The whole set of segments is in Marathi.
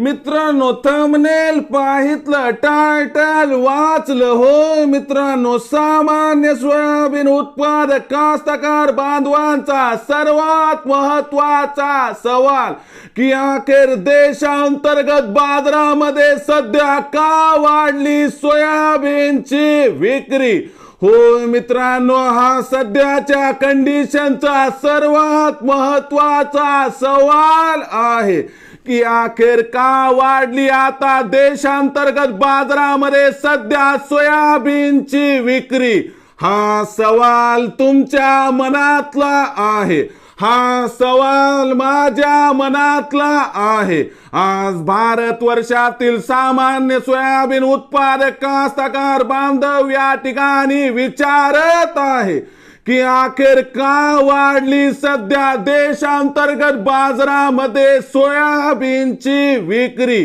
मित्रांनो थंबनेल पाहितलं टायटल वाचलं हो मित्रांनो सामान्य सोयाबीन उत्पादक कास्तकार बांधवांचा सर्वात महत्त्वाचा सवाल की अखेर देशांतर्गत बाजारामध्ये सध्या का वाढली सोयाबीनची विक्री? हो मित्रांनो हा सध्याच्या कंडिशनचा सर्वात महत्त्वाचा सवाल आहे की अखेर का वाढली आता देशांतर्गत बाजारामध्ये सध्या सोयाबीनची विक्री? हा सवाल तुमच्या मनातला आहे. हा सवाल माझ्या मनातला आहे. आज भारत वर्षातील सामान्य सोयाबीन उत्पादक कास्तकार बांधव या ठिकाणी विचारत आहे की अखेर का वाढली सध्या देशांतर्गत बाजारामध्ये सोयाबीनची विक्री?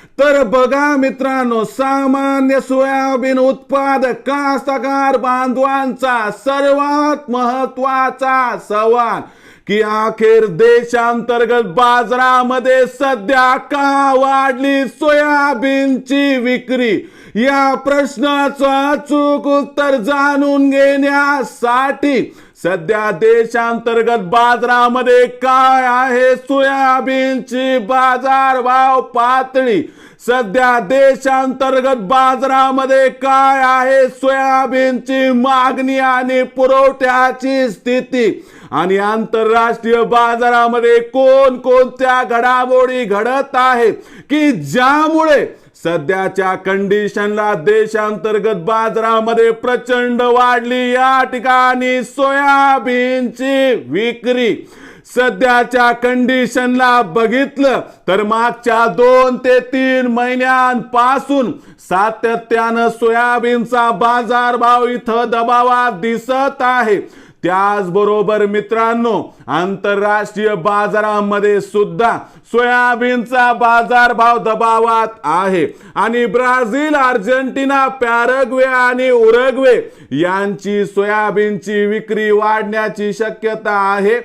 तर बघा मित्रांनो सामान्य सोयाबीन उत्पादक कास्तकार बांधवांचा सर्वात महत्त्वाचा सवाल की अखेर देशांतर्गत बाजारामध्ये सध्या का वाढली सोयाबीनची विक्री? या प्रश्नाचं अचूक उत्तर जाणून घेण्यासाठी सध्या देशांतर्गत बाजारामध्ये काय आहे? सोयाबीनची बाजारभाव पातळी. सध्या देशांतर्गत बाजारामध्ये काय आहे? सोयाबीनची मागणी आणि पुरवठ्याची स्थिती. आणि आंतरराष्ट्रीय बाजारामध्ये कोण कोणत्या घडामोडी घडत आहेत की ज्यामुळे सध्याच्या कंडिशनला देशांतर्गत बाजारामध्ये प्रचंड वाढली या ठिकाणी सोयाबीनची विक्री. सध्याच्या कंडिशनला बघितलं तर मागच्या दोन ते तीन महिन्यांपासून सातत्यानं सोयाबीनचा बाजारभाव इथं दबावात दिसत आहे. त्याचबरोबर मित्रांनो आंतरराष्ट्रीय बाजारामध्ये सुद्धा सोयाबीनचा बाजारभाव दबावात आहे. आणि ब्राझील अर्जेंटिना पॅरग्वे आणि उरग्वे यांची सोयाबीनची विक्री वाढण्याची शक्यता आहे.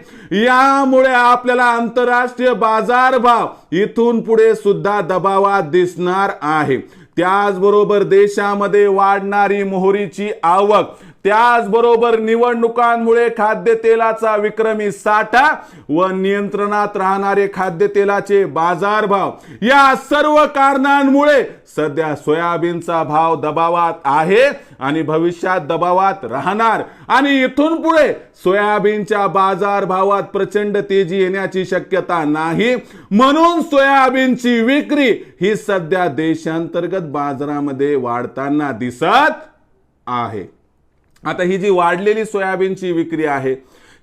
यामुळे आपल्याला आंतरराष्ट्रीय बाजारभाव इथून पुढे सुद्धा दबावात दिसणार आहे. त्याचबरोबर देशामध्ये वाढणारी मोहरीची आवक त्याचबरोबर निवडणुकांमुळे खाद्यतेलाचा विक्रमी साठा व नियंत्रणात राहणारे खाद्यतेलाचे बाजारभाव या सर्व कारणांमुळे सध्या सोयाबीनचा भाव दबावात आहे आणि भविष्यात दबावात राहणार. आणि इथून पुढे सोयाबीनच्या बाजारभावात प्रचंड तेजी येण्याची शक्यता नाही. म्हणून सोयाबीनची विक्री ही सध्या देशांतर्गत बाजारामध्ये वाढताना दिसत आहे. आता ही जी वाढलेली सोयाबीनची विक्री आहे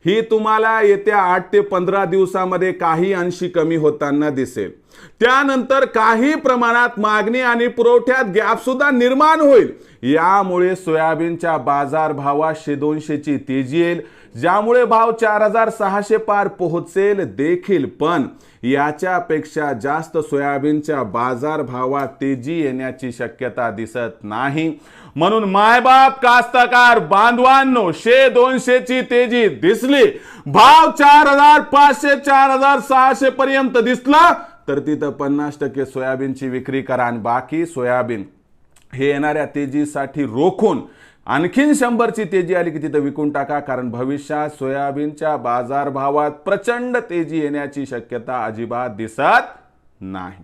ही तुम्हाला येत्या आठ ते पंधरा दिवसामध्ये काही अंशी कमी होताना दिसेल. त्यानंतर काही प्रमाणात मागणी आणि पुरवठ्यात गॅप सुद्धा निर्माण होईल. यामुळे सोयाबीनच्या बाजारभावात दोनशेची तेजी येईल ज्यामुळे भाव चार हजार सहाशे पार पोहोचेल देखील. पण याच्यापेक्षा जास्त सोयाबीनच्या बाजारभावात तेजी येण्याची शक्यता दिसत नाही. म्हणून मायबाप कास्तकार बांधवांनो शे दोनशेची तेजी दिसली. भाव चार हजार पाचशे चार हजार सहाशे पर्यंत दिसला. तर तिथं पन्नास टक्के सोयाबीनची विक्री करा आणि बाकी सोयाबीन हे येणाऱ्या तेजीसाठी रोखून आणखीन शंभरची तेजी आली की तिथं विकून टाका कारण भविष्यात सोयाबीनच्या बाजारभावात प्रचंड तेजी येण्याची शक्यता अजिबात दिसत नाही.